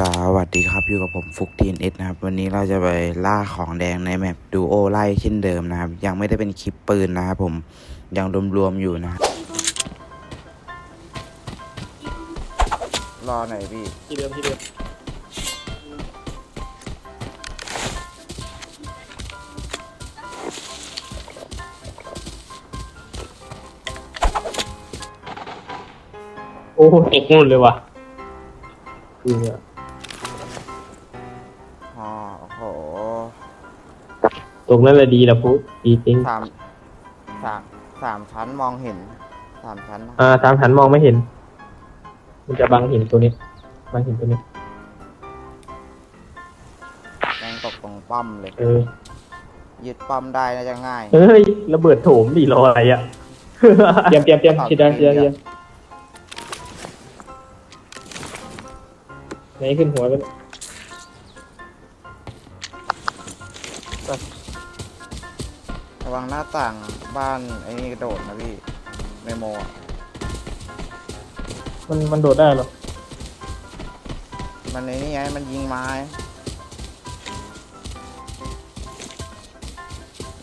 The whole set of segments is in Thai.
สวัสดีครับ อยู่กับผมฟุกทีนเอสนะครับ วันนี้เราจะไปล่าของแดงในแมปดูโอไล่เช่นเดิมนะครับ ยังไม่ได้เป็นคลิปปืนนะครับผมยังรวมๆอยู่นะครับรอหน่อยพี่ที่เดิมที่เดิมโอ้ตกนู่นเลยว่ะดูเนี่ย ตกนั่นแหละดีละปุ๊ดีจริง สามสามสามชั้นมองเห็นสามชั้นนะอ่าตามหันมองไม่เห็น มันจะบังเห็นตัวนี้ บังเห็นตัวนี้แดงตกตรงป้อมเลย เออ ยึดป้อมได้น่าจะง่ายเฮ้ยระเบิดโถมดิรออะไรอะ เตรียมเตรียมเตรียมชิดได้ชิดได้ชิดได้ไหนขึ้นหัวไประวั งหน้าต่างบ้านไอ้นี่กระโดดนะพี่เมโมอะมันมันโดดได้เหรอมันไอ้นี่ไงมันยิงไม้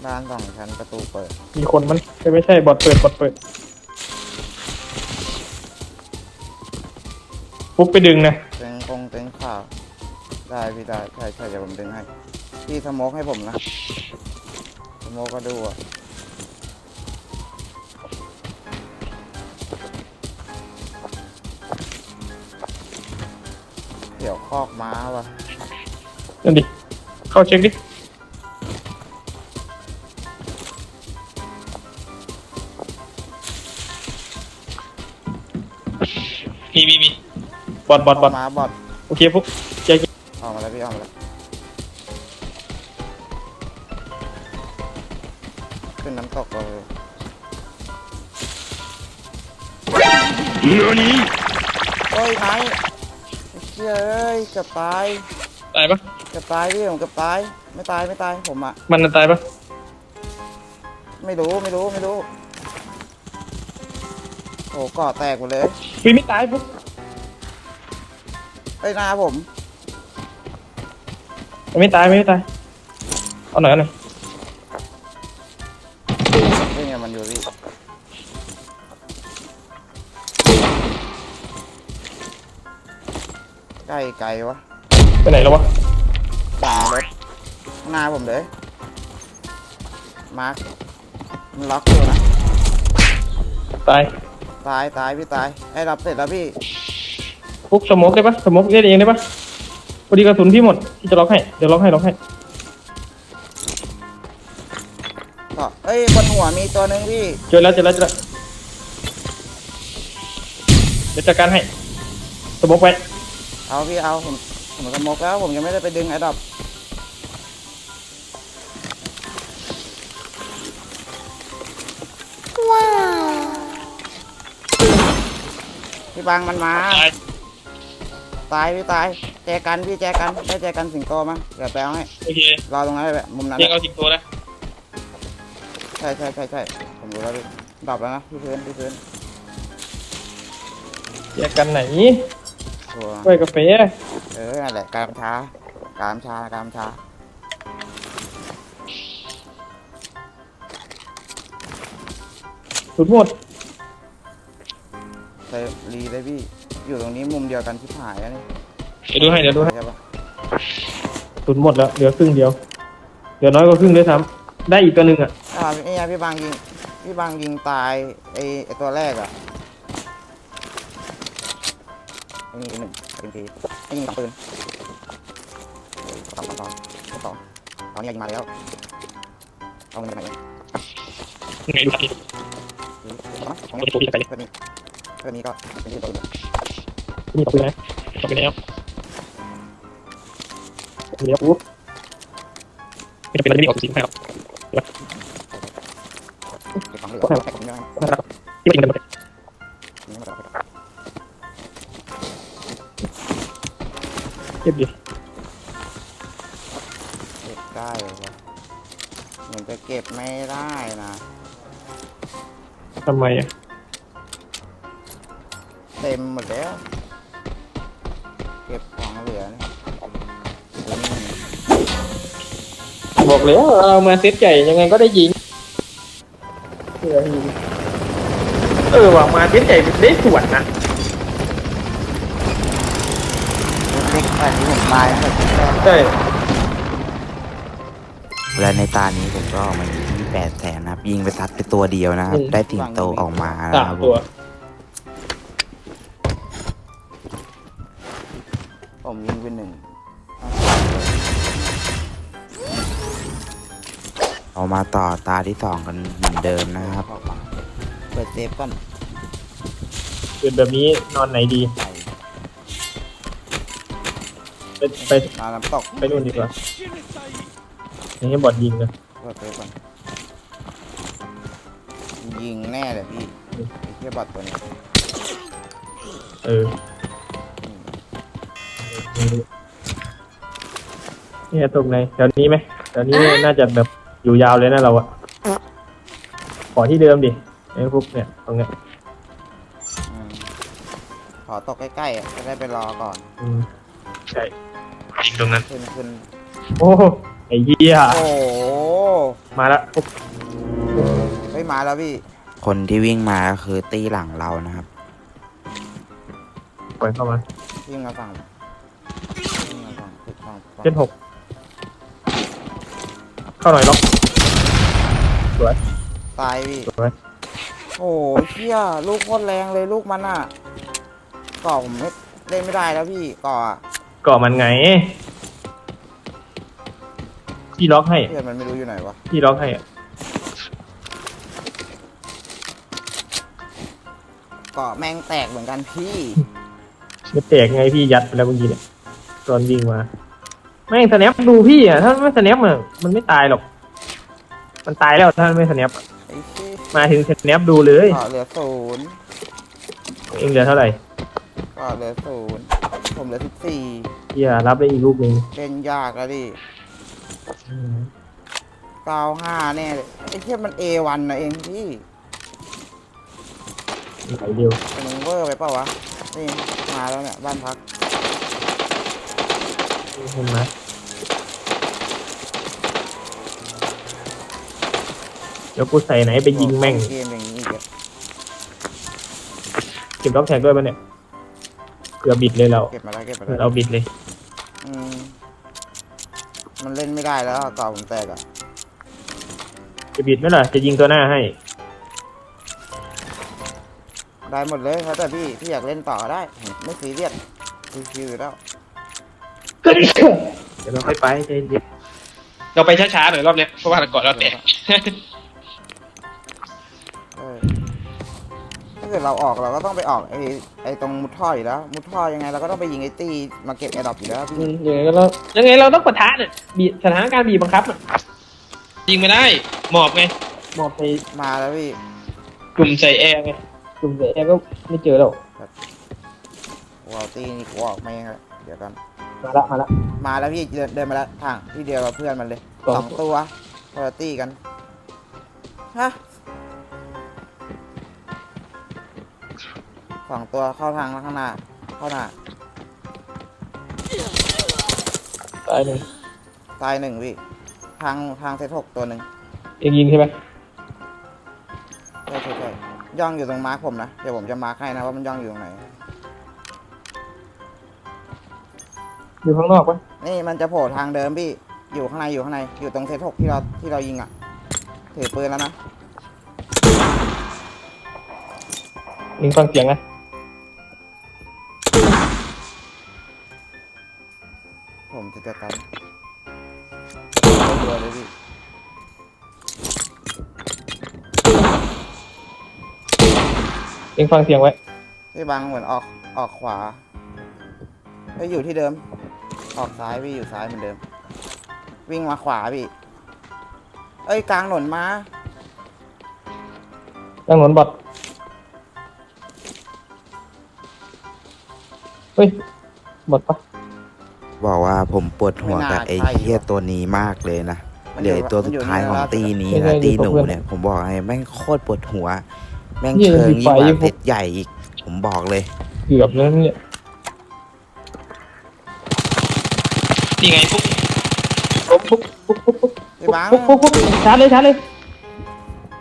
บ้านสองชั้นประตูเปิด มีคนมันไม่ใช่บอทเปิดบอทเปิดปุ๊บไปดึงนะเต็งกงเต็งข่าวได้พี่ได้ใช่ใช่เดี๋ยวผมดึงให้ พี่สโมกให้ผมนะส โมกก็ดูอะเดี๋ยวคอกม้าว่ะ นั่นดิ เข้าเช็คดิ มีมีมีบอทบอทบอทม้าบอดโอเคปุ๊บเช็คออกมาแล้วพี่ออกมาแล้ว โอ้ยไนท์ไอ้เชี่ยเอ้ยเกือบตายตายปะเกือบตายพี่ผมเกือบตายไม่ตายไม่ตายผมอะมันน่ะตายปะไม่รู้ไม่รู้ไม่รู้โอ้ก่อแตกหมดเลยวีไม่ตายปุ๊บไอ้ยหนาผมมันไม่ตายมันไม่ตายเอาหน่อยเอาหน่อยนี่ไงมันอยู่พี่ ใกล้ไกลวะไปไหนแล้ววะหลังรถข้างหน้าผมเลย มาร์คมันล็อกอยู่นะ ตายตายตายพี่ตายไอ้รับเสร็จแล้วพี่ปุ๊บสโมกได้ปะสโมกเล่นเองได้ปะพอดีกระสุนพี่หมดพี่จะล็อกให้เดี๋ยวล็อกให้ล็อกให้ก็เอ้ยบนหัวมีตัวหนึ่งพี่ เจอแล้วเจอแล้วเจอแล้วเดี๋ยวจัดการให้สโมกไป เอาพี่เอาผมผมสมกแล้ว ผมยังไม่ได้ไปดึงไอ้ดอกพี่บางมันมาตายตายพี่ตายแจกันพี่แจกันได้แจกันสิงโตมาเดี๋ยวแปลให้โอเครอตรงนั้นเลยมุมนั้นเรียกแหละเอาสิงโตนะใช่ใช่ใช่ใช่ผมรู้แล้วพี่ดรอปแล้วนะพี่พื้นพี่พื้นแยกกันไหน ตัวถ้วยกาแฟเออนั่นแหละกามช้ากามช้ากามช้าสุดหมดใส่รีเลยพี่ อยู่ตรงนี้มุมเดียวกันที่หายแล้วนี่เดี๋ยวดูให้เดี๋ยวดูให้ใช่ปะสุดหมดแล้วเหลือครึ่งเดียวเหลือน้อยกว่าครึ่งด้วยซ้ำได้อีกตัวหนึ่งอะอ่าไอ้เนี่ยพี่บางยิง พี่บางยิงตายไอ้ไอ้ตัวแรกอะ ไอ้นี่หนึ่งเป็นทีไอ้ยิงสองปืนสองสองสองสองสองตอนนี้ยิงมาแล้วเอาเงินไปไหนไงดูสิของโอเคโอเคไปเลยเพื่อนนี้เพื่อนนี้ก็เป็นที่ตัวอื่นนี่ต่อไปนะต่อไปแล้วเดี๋ยวปุ๊บไม่จำเป็นเราจะไม่ออกสีให้หรอกเก็บของเหลือแค่ผมยังไม่น่ารักที่มันเป็นยัง ก็บดิเก็บได้เลยวะเหมือนจะเก็บไม่ได้นะทำไมอะเต็มหมดแล้ว เก็บของเหลือเนี่ยตัวนี้ บอกแล้วเอามาเซตใหญ่ยังไงก็ได้ยิงเออเออว่ะมาเซตใหญ่ได้สวนนะ เล็กๆแบบนี้ผมตายนะแบบนี้ใช่และในตานี้ผมก็มาอยู่ที่แปดแสนนะครับยิงไปตัดไปตัวเดียวนะครับ ได้ติ่งโตออกมานะสาคมรับผตัว มผมยิงไปหนึ่งเอามาต่อตาที่สองกันเหมือนเดิมนะครับ เปิดเซฟก่อนเป็นแบบนี้นอนไหนดี ไไปไปมาน้ำตกไปนู่นดีกว่านี่ให้บอดยิงเลยเปิดเซฟก่อนยิงแน่เลยพี่ไอ้เทียบอทตัวนี้เออเนี่ยตรงไหนแถวนี้ไหมแถวนี้น่าจะแบบอยู่ยาวเลยนะเราอะขอที่เดิมดิไอ้พวกเนี่ยตรงเนี้ยขอตกใกล้ๆจะได้ไปรอก่อน อืมใช่ ยิงตรงนั้น ขึ้นขึ้นโอ้ไอ้เหี้ยโอ้โหมาแล้วเฮ้ยมาแล้วพี่คนที่วิ่งมาก็คือตีหลังเรานะครับ ปล่อยเข้ามาวิ่งมาฝั่งวิ่งมาฝั่งติดฝั่งฝั่งเส้นหกเข้าหน่อยล็อกสวยตายพี่ สวยโอ้โหเชี่ยลูกโคตรแรงเลยลูกมันอะก่อผมไม่เล่นไม่ได้แล้วพี่ก่ออะ ก่อมันไงพี่ล็อกให้เพื่อนมันไม่รู้อยู่ไหนวะพี่ล็อกให้อะก่อแม่งแตกเหมือนกันพี่ ไม่แตกไงพี่ยัดไปแล้วเมื่อกี้เนี่ยตอนวิ่งมาแม่งสแนปดูพี่อะถ้าไม่สแนปอะมันไม่ตายหรอก มันตายแล้วถ้าไม่สแนปอะไอ้พี่มาถึงสแนปดูเลยก่อเหลือศูนย์เองเหลือเท่าไหร่ก่อเหลือศูนย์ ผมเหลือสิบสี่เฮียรับได้อีกลูกหนึ่งเล่นยากแล้วดิอืมเก้าห้าแน่เลยไอ้เทียมันเอวันนะเองพี่ไหลเดียวแต่มึงเวอร์ไปเปล่าวะ นี่มาแล้วเนี่ยบ้านพักเห็นไหมเดี๋ยวกูใส่ไหนไปยิงแม่ง เกมอย่างนี้อีกอะเก็บล็อกแท็กด้วยปะเนี่ย เกือบบิดเลยเราเก็บมาแล้วเก็บมาเราแล้วบิดเลยอืมมันเล่นไม่ได้แล้วอะต่อผมแตกอะจะบิดไหมล่ะจะยิงตัวหน้าให้ ได้หมดเลยแล้วแต่พี่พี่อยากเล่นต่อก็ได้ผมไม่ซีเรียสชิวๆอยู่แล้วเดี๋ยวเราค่อยไปใจเย็นเราไปช้าๆหน่อยรอบเนี้ยเพราะว่าก่อนเราแตก เกิดเราออกเราก็ต้องไปออกไอ้ไอ้ตรงมุดท่ออยู่แล้ว มุดท่อยังไงเราก็ต้องไปยิงไอ้ตีมาเก็บแอร์ดรอปอยู่แล้วพี่ยังไงก็เรายังไงเราต้องปะทะเนี่ยบีบสถานการณ์บีบบังคับอะยิงไม่ได้ หมอบไงหมอบใส่มาแล้วพี่กลุ่มใส่แอร์ไงกลุ่มใส่แอร์ก็ไม่เจอแล้ววอลตีนี่กูออกมาเองแหละเดี๋ยวกันมาละมาละ มาแล้วพี่เดินเดินมาแล้วทางที่เดียวกับเพื่อนมันเลยสองสองตัวคนละตี้กันฮะ สองตัวเข้าทางแล้วข้างหน้า เข้าหน้า ตายหนึ่งตายหนึ่งพี่ทางทางเซตหกตัวหนึ่งเองยิงใช่ไหมใช่ใช่ใช่ย่องอยู่ตรงมาร์คผมนะ เดี๋ยวผมจะมาร์คให้นะว่ามันย่องอยู่ตรงไหน อยู่ข้างนอกปะนี่มันจะโผล่ทางเดิมพี่ อยู่ข้างในอยู่ข้างใน อยู่ตรงเซตหกที่เราที่เรายิงอะ ถือปืนแล้วนะ เองฟังเสียงนะ องฟังเสียงไว้ พี่บังเหมือนออกออกขวาไปอยู่ที่เดิม ออกซ้ายพี่อยู่ซ้ายเหมือนเดิม วิ่งมาขวาพี่ เอ้ยกลางถนนมาตั้งหนนบอดเฮ้ยบอดปะบอกว่าผมปวดหัวกับไอ้เฮียตัวนี้มากเลยนะเดี๋ยวไอ้ตัวสุดท้ายของตีนี้นะตีหนูเนี่ย ผมบอกให้แม่งโคตรปวดหัว แม่งเชิงยิ่งกว่าเพชรใหญ่อีก ผมบอกเลย เกือบแล้วเนี่ยนี่ไงปุ๊บปุ๊บปุ๊บปุ๊บปุ๊บปุ๊บพี่บังปุ๊บปุ๊บปุ๊บชาร์จเลยชาร์จเลย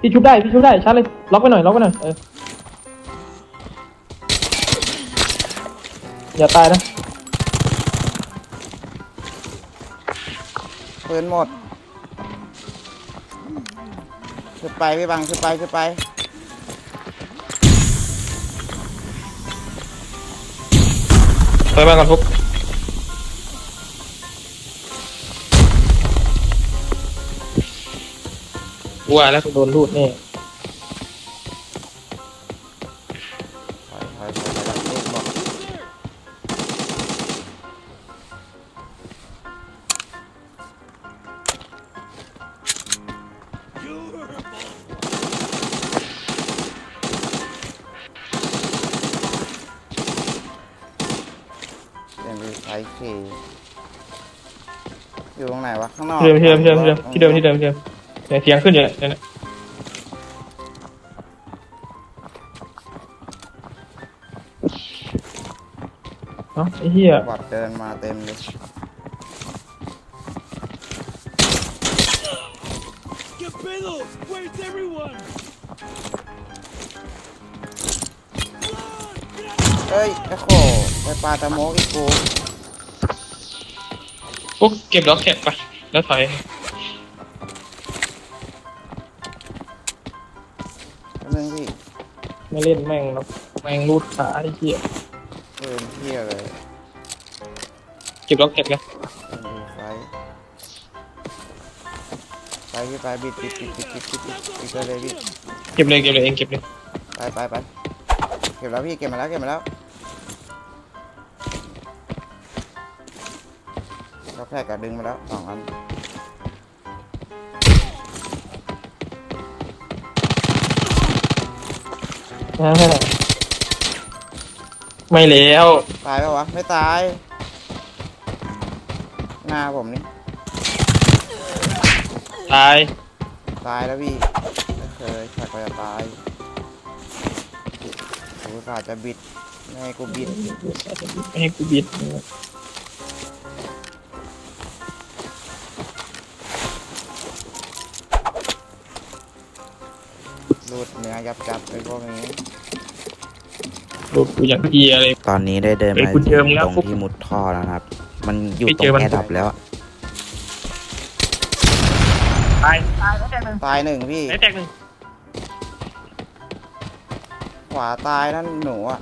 พี่ชุบได้พี่ชุบได้ชาร์จเลยล็อกไว้หน่อยล็อกไว้หน่อยเอออย่าตายนะปืนหมดขึ้นไปพี่บังขึ้นไปขึ้นไป ไปบ้าก่อนปุ๊บว่าแล้วโดนรูดแน่ ที่เดิมที่เดิมที่เดิมที่เดิมที่เดิมที่เดิมเนี่ยเสียงขึ้นอยู่เนี่ยเนี่ยเอ้าไอ้เหี้ยบอดเดินมาเต็มเลย ¡Qué pedo! Where's everyone? เอ้ยไอ้โขไปปลาตะโมกอีกกูปุ๊บเก็บล็อกแคปไป แล้วถอยแป๊บนึงพี่ไม่เล่นแม่งหรอกแม่งรูดขาไอ้เหี้ยปืนเที่ยเลยเก็บล็อกแคปแล้วเอ็มวีไฟไปพี่ไปบิดบิดบิดบิดบิดบิดบิดบิดเลยบิดเก็บเลยเก็บเลยเองเก็บเลยไปไปไปเก็บแล้วพี่เก็บมาแล้วเก็บมาแล้ว แค่กระดึงมาแล้วสองอันอ่าไม่แล้วตายปะวะ ไม่ตาย หน้าผมนี่ ตายตายแล้วพี่ไม่เคยแค่ก็จะตายกูสาห์จะบิดไม่ให้กูบิดไม่ให้กูบิด นื้อยับยับไปพวกนี้รูดกูอย่างเกียเลยตอนนี้ได้เดินเฮ้ยมากูเจอมึงแล้วตรงที่มุดท่อแล้วนะครับ มันอยู่ไม่ตเจรองมัน แอร์ดับแล้วอะตายตายแล้วแตกหนึ่งตายหนึ่งพี่ไหนแตกหนึ่งขวาตายนั่นหนูอะ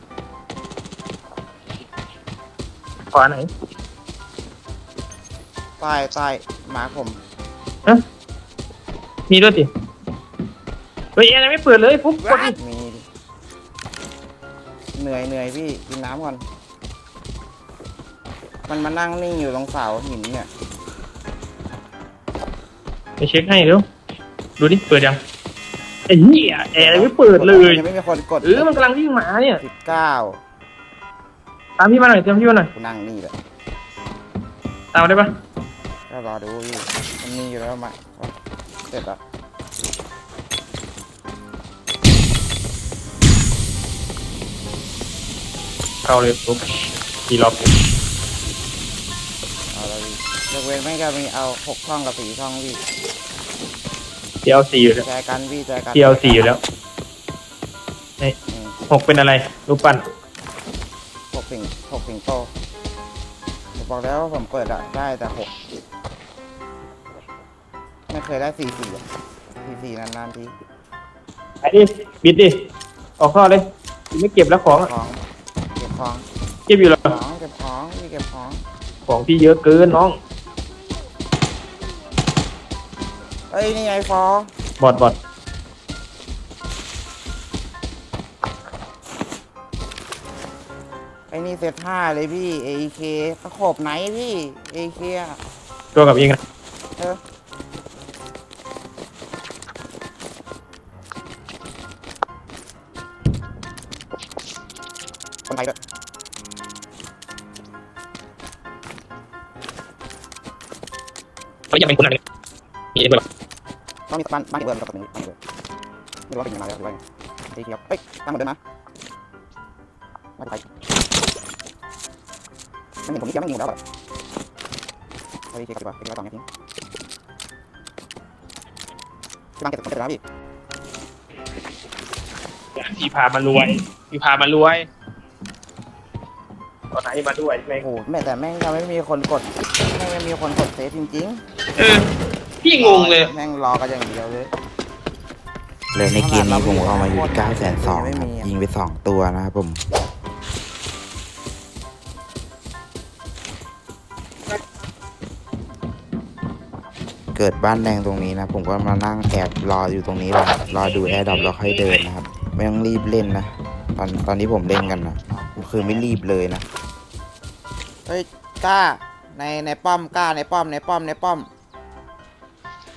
ขวาไหน ตายตายหมาผม มีด้วยสิ เฮ้ยอะไรไม่เปิดเลยปุ๊บกดดิมีดิเหนื่อยเหนื่อยพี่กินน้ำก่อน มันมานั่งนิ่งอยู่ตรงเสาหินเนี่ย ไปเช็คให้เร็วดูดิเปิดยังไอ้เหี้ยแอร์อะไรไม่เปิดเลยยังไม่มีคนกดเออมันกำลังวิ่งมาเนี่ยสิบเก้าตามพี่มาหน่อยตามพี่มาหน่อยกูนั่งนี่แหละตามมาได้ปะก็รอดูพี่มันมีอยู่แล้วมาเสร็จแล้ว เข้าเลยปุ๊บกี่รอบเอาแล้วพี่ยกเว้นไม่ก็มีเอาหกช่องกับสี่ช่องพี่เทียวสี่อยู่แล้วแจกันพี่แจกันเทียวสี่อยู่แล้วอืมหกเป็นอะไรรูปปั้นหกสิงหกสิงโตผมบอกแล้วว่าผมเปิดอะได้แต่หกไม่เคยได้สี่สี่อะสี่สี่นานๆทีไอ้ดิบิดดิออกข้อเลยไม่เก็บแล้วของอะของเก็บ ของเก็บอยู่เหรอของเก็บของพี่เก็บของของพี่เยอะเกินน้องเอ้ยนี่ไงฟอบอดบอดไอ้นี่เซตห้าเลยพี่ AK ตะขบไหนพี่ AK อะตัวกับเองนะเออ นไทยด้วยเขายังเป็นคนอะไรมีเอ็นด้วยเหรอต้องมีบ้านบ้านเบิร์นกับตรงนี้บ้านเบิร์นไม่รู้ว่าเป็นยังไงแล้วหรือว่าไงไอ้เหี้ยเอ้ยตั้งเหมือนเดิมนะมาไปไม่เห็นผมนี่ยังไม่ยิงแล้วแบบเขาพี่เช็คดีกว่าเช็คกระเป๋าเนี่ยทิ้งพี่บังเก็บเก็บแล้วพี่พี่พามารวยพี่พามารวยตอน ไหนมาด้วยแม่งโอ้โหแม่แต่แม่งยังไม่มีคนกดแม่งไม่มีคนกดเซฟจริงเออพี่ๆงงเลย แม่งรอกันอย่างเดียวเลย เลยในเกมนี้ผมเอามาอยู่9 2 0 0 0ครับยิงไป 2 ตัวนะครับผม เกิดบ้านแดงตรงนี้นะผมก็มานั่งแอบรออยู่ตรงนี้แหละครับรอดูแอร์ดับแล้วค่อยเดินนะครับ ไม่ต้องรีบเล่นนะ ตอนตอนนี้ผมเล่นกันนะคือไม่รีบเลยนะ เฮ้ยกล้า ในในป้อมกล้าในป้อมในป้อมในป้อม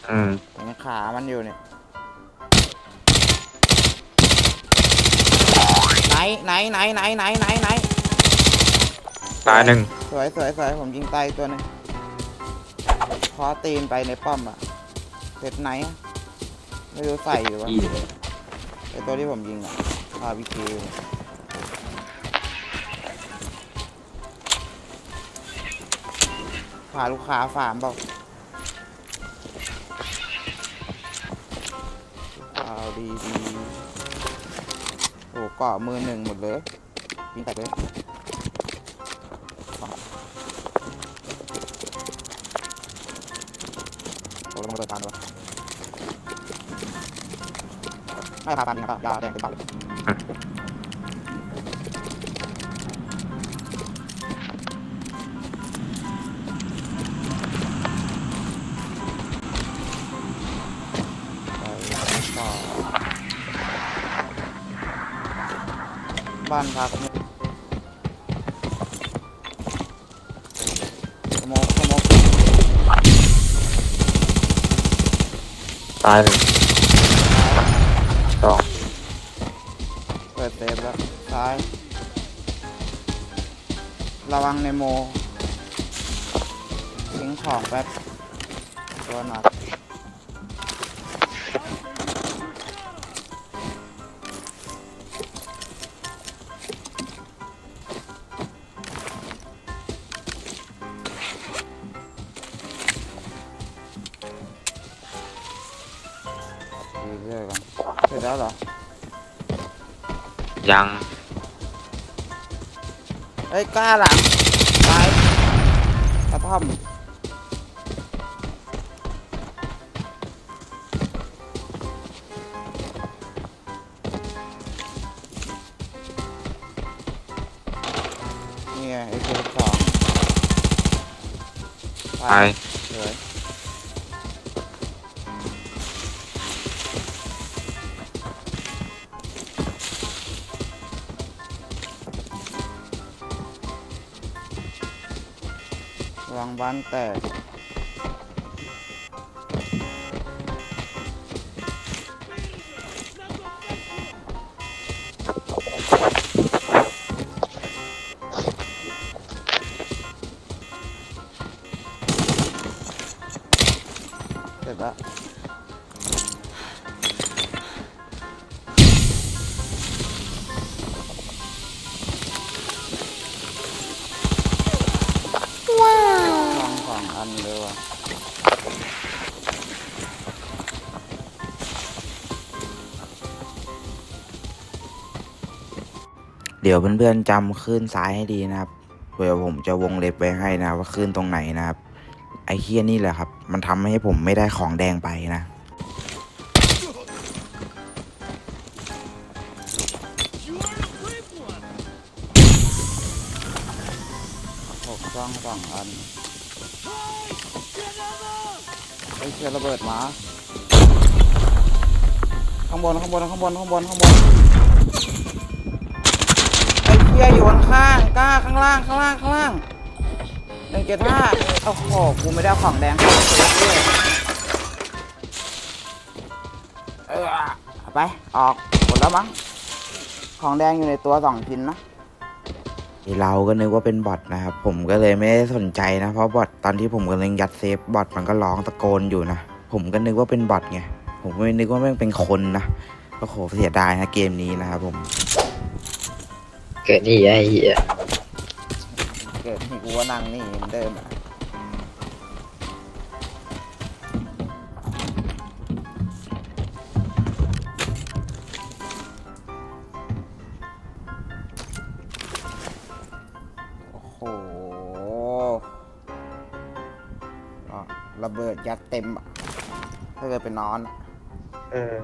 อืมเห็นขามันอยู่เนี่ยไหนไหนไหนไหนไหนไหนไหนตายหนึ่งสวยสวยสวยผมยิงตายตัวหนึงคอตีนไปในป้อมอะเสร็จไหนอะไม่รู้ใส่อยู่วะไอตัวที่ผมยิงอะพาวิเคพาลูกค้าฟาร์มบอกเอาดีดีโอ้กาะมือหนึ่งหมดเลยยิงแตกเลยโอ้ลงมาเดินตามด้วยไม่พาปานจริงครับยาแดงเป็นปากเลยานพักเนี่ยสโมกสโมกตายหนึ่งสองเปิดเซฟแล้วซ้าย ระวังในโมทิ้งของแป๊บตัวหนัก ยังเฮ้ยกล้าหลังซ้ายกระท่อมนี่ไงไอ้ตัวสองตายเลยระวังบ้านแตก ยวเพื่อนๆจำคลื่นซ้ายให้ดีนะครับเดี๋ยวผมจะวงเล็บไว้ให้นะว่าคลื่นตรงไหนนะครับ ไอ้เคียนี่แหละครับ มันทำให้ผมไม่ได้ของแดงไปนะหกช่องสองอันไอ้เชือระเบิดหมาข้างบนข้างบนข้างบนข้างบนข้างบน ไอ้เชือยู่ข้างๆกล้าข้างล่างข้างล่างข้างล่างหนึ่งเจ็ดห้าโอ้โหกูไม่ได้ของแดงเข้าเซฟด้วยเออไปออกหมดแล้วมั้งของแดงอยู่ในตัวสองชิ้นนะเราก็นึกว่าเป็นบอทนะครับผมก็เลยไม่ได้สนใจนะเพราะบอทตอนที่ผมกำลังยัดเซฟบอทมันก็ร้องตะโกนอยู่นะผมก็นึกว่าเป็นบอทไงผมไม่นึกว่าแม่งเป็นคนนะก็โหเสียดายนะเกมนี้นะครับผม เกิดนี่ไอ้เหี้ยเกิดนี่กูว่านั่งนี่เหมือนเดิมอะโอ้โหระเบิดยัดเต็มอะถ้าเกิดเปนอน เออ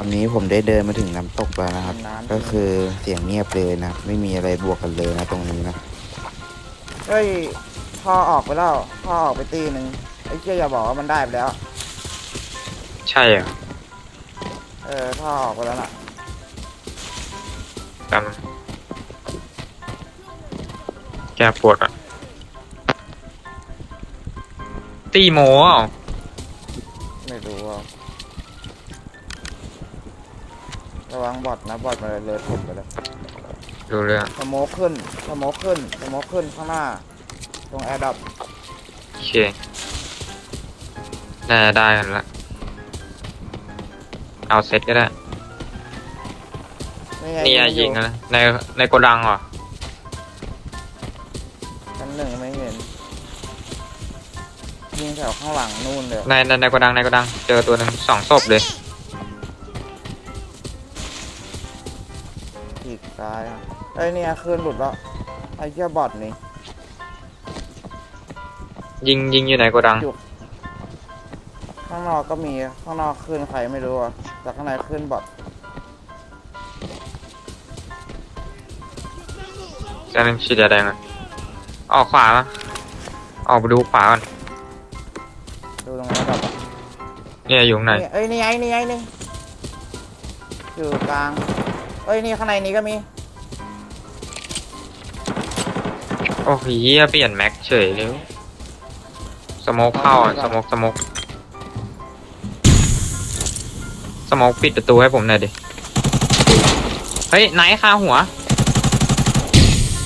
ตอนนี้ผมได้เดินมาถึงน้ำตกแล้วนะครับ น้ำ ก็คือเสียงเงียบเลยนะ ไม่มีอะไรบวกกันเลยนะตรงนี้นะ เฮ้ยพ่อออกไปแล้วพ่อออกไปตีหนึ่งไอ้เชี่ยอย่าบอกว่ามันได้ไปแล้ว ใช่เหรอเออพ่อออกไปแล้วน่ะจำแกปวดอะ ตีโมอะไม่รู้ว่า ระวังบอดนะบอดมันเลยเลยผมไปเลยดูเรื่องสโมกขึ้นสโมกขึ้นสโมกขึ้นข้างหน้า ตรงแอร์ดับโอเคน่าจะได้กันละเอาเซตก็ได้ นี่ไงนี่ไงอยิงกันนะในในโกดังเหรอชั้นหนึ่งไม่เห็น ยิงแถวข้างหลังนู่นเลยในในในโกดังในโกดัง เจอตัวหนึ่งสองศพเลย ขีดซ้ายอะไอ้ยเนี่ยคืนหลุดแล้วไอ้เชี่ยบอดนี่ยิงยิงอยู่ในโกดัง ข้างนอกก็มีข้างนอกคืนใครไม่รู้อะแต่ข้างในคืนบอดจะเป็นชีดแดงอะออกขวามาออกไปดูขวาก่อนดูตรงแอร์ดับอะเนี่ยอยู่ข้างในนี่เอ้ยนี่ไงนี่ไงนี่อยู่กลาง เอ้ยนี่ข้างในนี้ก็มี โอ้โหเหี้ยเปลี่ยนแม็กเฉยเลยสโมกเข้าอะสโมกสโมกสโมกปิดประตูให้ผมหน่อยดิ เฮ้ยไนท์คาหัว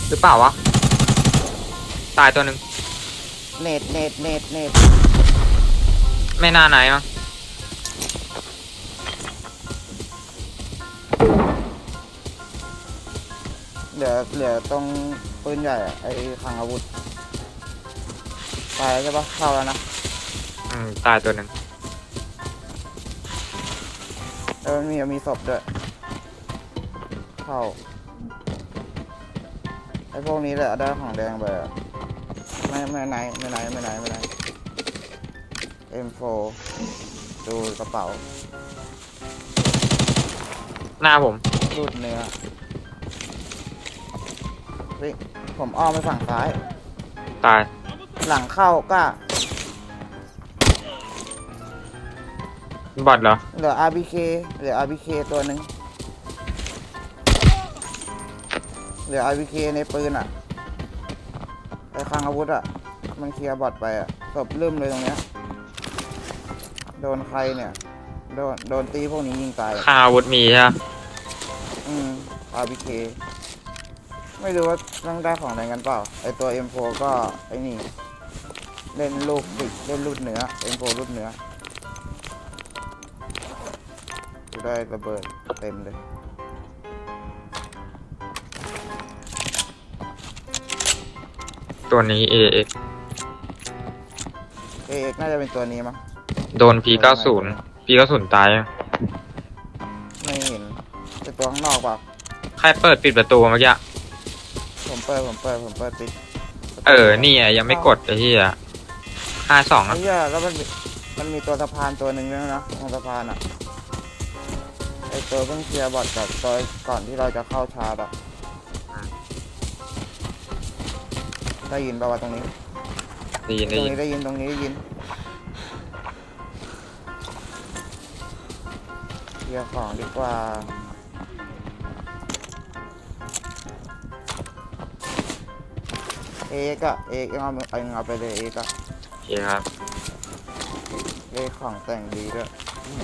หรือเปล่าวะ ตายตัวหนึ่งเนตเนตเนตเนตไม่น่าไนท์มั้ง ลือเหลือตรงปืนใหญ่อะไอ้คลังอาวุธตายแล้วใช่ปะเข้าแล้วนะอืมตายตัวหนึ่งเออมีมีศพด้วยเข้าไอ้พวกนี้แหละได้ของแดงไปอะไม่ไม่ไหนไม่ไหนไม่ไหนไม่ไหน M4 ดูกระเป๋าหน้าผมรูดเนื้อ เฮ้ยผมอ้อมไปฝั่งซ้าย ตาย หลังเข้าก็บอดเหรอ เหลือ RBK เหลือ RBK ตัวหนึ่งเหลือ RBK ในปืนอะไอ้คลังอาวุธอะ มันเคลียร์บอดไปอะศพลืมเลยตรงเนี้ย โดนใครเนี่ย โดน โดนตีพวกนี้ยิงตาย คาอาวุธมีใช่ไหมอืม RBK ไม่รู้ว่าต้องได้ของอะไรกันเปล่า ไอตัว M4 ก็ไอนี่ เล่นลูกบิดเล่นลูดเนื้อ M4 ลูดเนื้อกูได้ระเบิดเต็มเลยตัวนี้เอเอเอกน่าจะเป็นตัวนี้มั้งโดน P90 P90 ตายยังไม่เห็นแต่ตัวข้างนอกเปล่าใครเปิดปิดประตูเมื่อกี้ ผมเปิดผมเปิดผมเปิดปิดเออนี่อะยังไม่กดไอ้ที่อะห้าสองไอ้อะเหี้ยแล้วมันมีมันมีตัวสะพานตัวหนึ่งด้วยนะตรงสะพานอะไอตัวเพิ่งเคลียร์บอดกับตัวก่อนที่เราจะเข้าชาร์จอะได้ยินป่าวะตรงนี้ได้ยินตได้รงยินนี้ได้ยินตรงนี้ได้ยินเคลียร์ของดีกว่า เอกอะเอกเอาเอาเอาไปเลยเอกอะโอเคครับ เลขของแต่งดีด้วย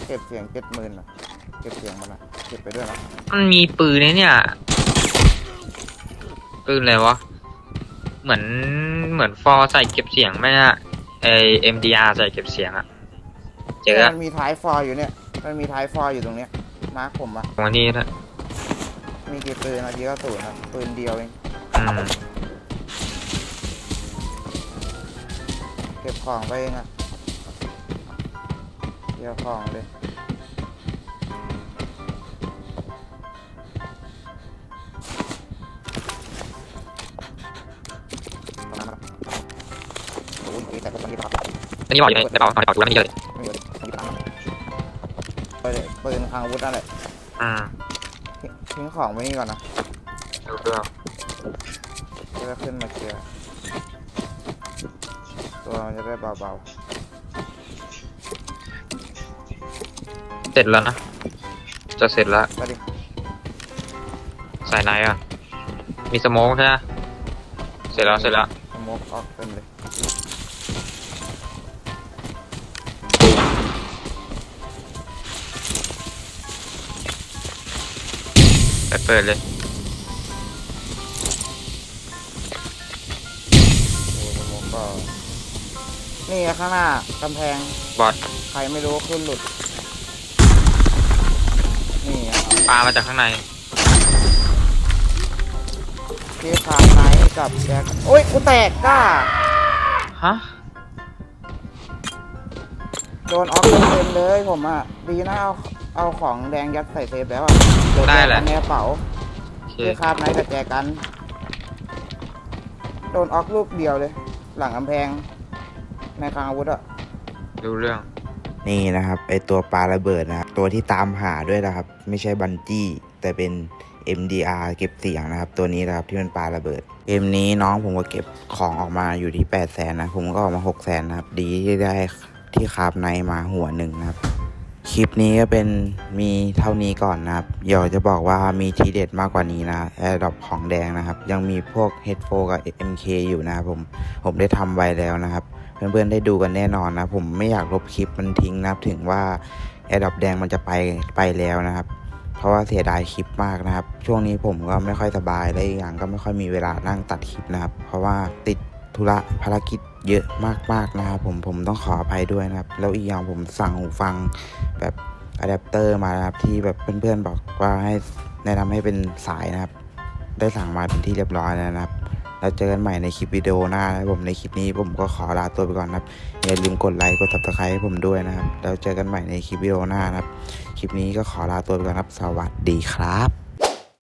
เก็บเสียงเจ็ดหมื่นอะเก็บเสียงมันอะเก็บไปด้วยนะมันมีปืนไอ้เนี่ย ปืนอะไรวะ เหมือนเหมือนฟอร์ใส่เก็บเสียงไหมอะไอเอ็มดีอาร์ใส่เก็บเสียงอะเจอมันมีท้ายฟอร์อยู่เนี่ยมันมีท้ายฟอร์อยู่ตรงเนี้ยมาร์คผมอะตรงนี้นะมีกี่ปืนอะทีก็ศูนย์อะปืนเดียวเองอืม ก็บของไปเองอะเก็บของเลยโอ้ยแตแต่ก็ตอนนี้ครับอันนี้บอกอยู่ในกระเป๋าในกระเป๋ากูแล้วมันเยอะเลยไม่อยู่ไม่อยู่ไปเลยปืนคางอาวุธนั่นแหละอืมทิ้งทิ้งของไว้นี่ก่อนนะดูเรื่องจะได้ขึ้นมาเคลียร์ตัว มันจะได้เบาเสร็จแล้วนะ จะเสร็จแล้วๆไปดิใส่ไหนอะ มีสโมกใช่ไหมเสร็จแล้วเสร็จแล้ว สโมกออกเต็มเลยไปเปิดเลย โอ้สโมกก็ นี่ข้างหน้ากำแพง บอสใครไม่รู้ขึ้นหลุด นี่ครับปลามาจากข้างในที่คาไนท์กับแจ็คโอ้ย กูแตกก้า ฮะ โดนออกเต็มๆเลยผมอะ ดีนะเอา เอาของแดงยัดใส่เซฟแล้วอะเยวได้แหละจกกันในกระเป๋า โอเคที่คาบไนท์กับแจกัน โดนออกลูกเดียวเลย หลังกำแพง ในคลังอาวุธอะดูเรื่อง นี่นะครับไอตัวปลาระเบิดนะครับตัวที่ตามหาด้วยนะครับ ไม่ใช่บันจี้แต่เป็น MDR เก็บเสียงนะครับ ตัวนี้นะครับที่มันปลาระเบิดเกมนี้น้องผมก็เก็บของออกมาอยู่ที่8 0 0แสนนะผมก็ออกมา6 0แสนนะครับ ดีที่ได้ที่คาบในมาหัวหนึ่งนะครับ คลิปนี้ก็เป็นมีเท่านี้ก่อนนะครับอยากจะบอกว่ามีทีเด็ดมากกว่านี้นะแอร์ดรอปของแดงนะครับ ยังมีพวก Head 4กับ MK อยู่นะครับผมผมได้ทำไว้แล้วนะครับ เพื่อนๆได้ดูกันแน่นอนนะ ผมไม่อยากลบคลิปมันทิ้งนะครับ ถึงว่าแอร์ดรอปแดงมันจะไปไปแล้วนะครับ เพราะว่าเสียดายคลิปมากนะครับ ช่วงนี้ผมก็ไม่ค่อยสบายและอีกอย่างก็ไม่ค่อยมีเวลานั่งตัดคลิปนะครับ เพราะว่าติดธุระภารกิจเยอะมากๆนะครับผมผมต้องขออภัยด้วยนะครับ แล้วอีกอย่างผมสั่งหูฟังแบบอะแดปเตอร์มานะครับที่แบบเพื่อนๆบอกว่าให้แนะนำให้เป็นสายนะครับ ได้สั่งมาเป็นที่เรียบร้อยแล้วนะครับ แล้วเจอกันใหม่ในคลิปวิดีโอหน้านะครับผมในคลิปนี้ผมก็ขอลาตัวไปก่อนนะครับอย่าลืมกดไลค์กดซับสไคร้ให้ผมด้วยนะครับแล้วเจอกันใหม่ในคลิปวิดีโอหน้านะครับ คลิปนี้ก็ขอลาตัวไปก่อนครับ สวัสดีครับ